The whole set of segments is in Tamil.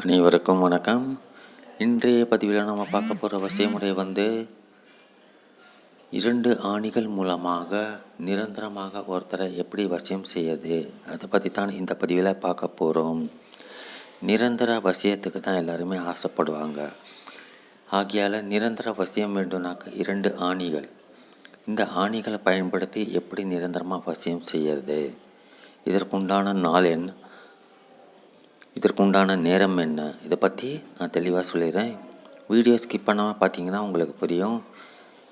அனைவருக்கும் வணக்கம். இன்றைய பதிவில் நம்ம பார்க்க போகிற வசைமுறை வந்து இரண்டு ஆணிகள் மூலமாக நிரந்தரமாக ஒருத்தரை எப்படி வசியம் செய்யறது? அதை பற்றி தான் இந்த பதிவில் பார்க்க போகிறோம் நிரந்தர வசியத்துக்கு தான் எல்லாருமே ஆசைப்படுவாங்க. ஆகையால் நிரந்தர வசியம் வேண்டும்னாக்க இரண்டு ஆணிகள். இந்த ஆணிகளை பயன்படுத்தி எப்படி நிரந்தரமாக வசியம் செய்யறது? இதற்குண்டான நாள் இதற்கு இதற்குண்டான நேரம் என்ன? இதை பற்றி நான் தெளிவாக சொல்லிடுறேன். வீடியோ ஸ்கிப் பண்ணாமல் பார்த்தீங்கன்னா உங்களுக்கு புரியும்.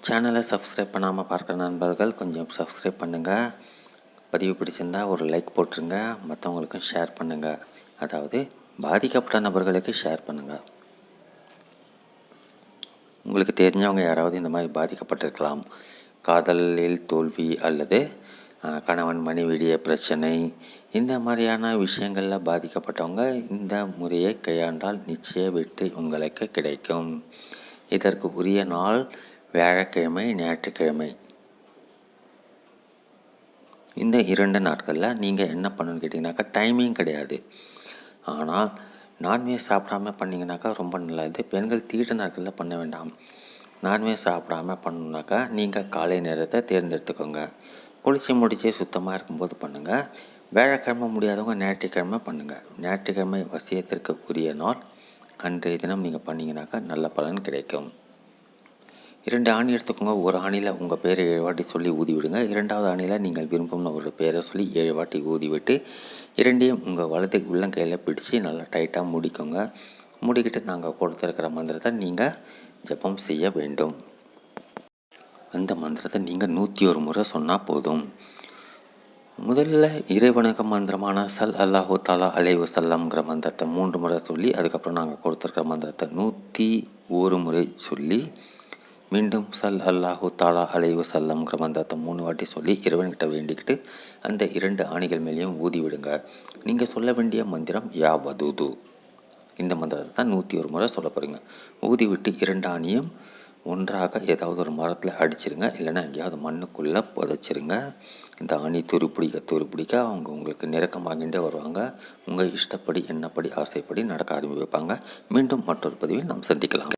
சேனலை சப்ஸ்கிரைப் பண்ணாமல் பார்க்குற நண்பர்கள் கொஞ்சம் சப்ஸ்கிரைப் பண்ணுங்கள் பதிவு பிடிச்சிருந்தால் ஒரு லைக் போட்டுருங்க. மற்றவங்களுக்கும் ஷேர் பண்ணுங்கள் அதாவது பாதிக்கப்பட்ட நபர்களுக்கு ஷேர் பண்ணுங்கள் உங்களுக்கு தெரிஞ்சவங்க யாராவது இந்த மாதிரி பாதிக்கப்பட்டிருக்கலாம். காதலில் தோல்வி அல்லது கணவன் மனைவிடைய பிரச்சனை இந்த மாதிரியான விஷயங்களில் பாதிக்கப்பட்டவங்க இந்த முறையை கையாண்டால் நிச்சய வெற்றி உங்களுக்கு கிடைக்கும். இதற்கு உரிய நாள் வியாழக்கிழமை ஞாயிற்றுக்கிழமை. இந்த இரண்டு நாட்களில் நீங்கள் என்ன பண்ணணும்னு கேட்டிங்கனாக்கா டைமிங் கிடையாது. ஆனால் நான்வெஜ் சாப்பிடாம பண்ணிங்கனாக்கா ரொம்ப நல்லது. பெண்கள் தீட்டு நாட்களில் பண்ண வேண்டாம். நான்வெஜ் சாப்பிடாம பண்ணணுனாக்கா நீங்கள் காலை நேரத்தை தேர்ந்தெடுத்துக்கோங்க. குளிச்சு முடித்து சுத்தமாக இருக்கும்போது பண்ணுங்கள் வியாழக்கிழமை முடியாதவங்க ஞாயிற்றுக்கிழமை பண்ணுங்கள் ஞாயிற்றுக்கிழமை வசியத்திற்கு உரிய நாள். அன்றைய தினம் நீங்கள் பண்ணிங்கனாக்கா நல்ல பலன் கிடைக்கும். இரண்டு ஆணி எடுத்துக்கோங்க. ஒரு ஆணியில் உங்கள் பேரை ஏழு வாட்டி சொல்லி ஊதி விடுங்க இரண்டாவது ஆணியில் நீங்கள் விரும்பும் ஒரு பேரை சொல்லி ஏழு வாட்டி ஊதி விட்டு இரண்டையும் உங்கள் வலது உள்ளங்கையில் பிடிச்சி நல்லா டைட்டாக முடிக்கோங்க. முடிக்கிட்டு நாங்கள் கொடுத்துருக்கிற மந்திரத்தை நீங்கள் ஜபம் செய்ய வேண்டும். அந்த மந்திரத்தை நீங்கள் நூற்றி ஒரு முறை சொன்னால் போதும். முதல்ல இறைவனுக்கு மந்திரமான சல் அல்லாஹு தாலா அலைவு சல்லாம்ங்கிற மந்திரத்தை மூன்று முறை சொல்லி அதுக்கப்புறம் நாங்கள் கொடுத்துருக்கிற மந்திரத்தை நூற்றி ஒரு முறை சொல்லி மீண்டும் சல் அல்லாஹூ தாலா அலைவு சல்லம்ங்கிற மந்திரத்தை மூணு வாட்டி சொல்லி இறைவன்கிட்ட வேண்டிக்கிட்டு அந்த இரண்டு ஆணிகள் மேலேயும் ஊதி விடுங்க. நீங்கள் சொல்ல வேண்டிய மந்திரம் யா வதூது. இந்த மந்திரத்தை தான் நூற்றி ஒரு முறை சொல்ல போகிறீங்க ஊதி விட்டு இரண்டு ஆணியும் ஒன்றாக ஏதாவது ஒரு மரத்தில் அடிச்சிருங்க. இல்லைன்னா எங்கேயாவது மண்ணுக்குள்ளே புதைச்சிருங்க. இந்த துருப்பிடிக்க துருப்பிடிக்க அவங்க உங்களுக்கு நெருக்கமாகின்றே வருவாங்க. உங்கள் இஷ்டப்படி என்னப்படி ஆசைப்படி நடக்க ஆரம்பிப்பாங்க. மீண்டும் மற்றொரு பதிவில் நாம் சந்திக்கலாம்.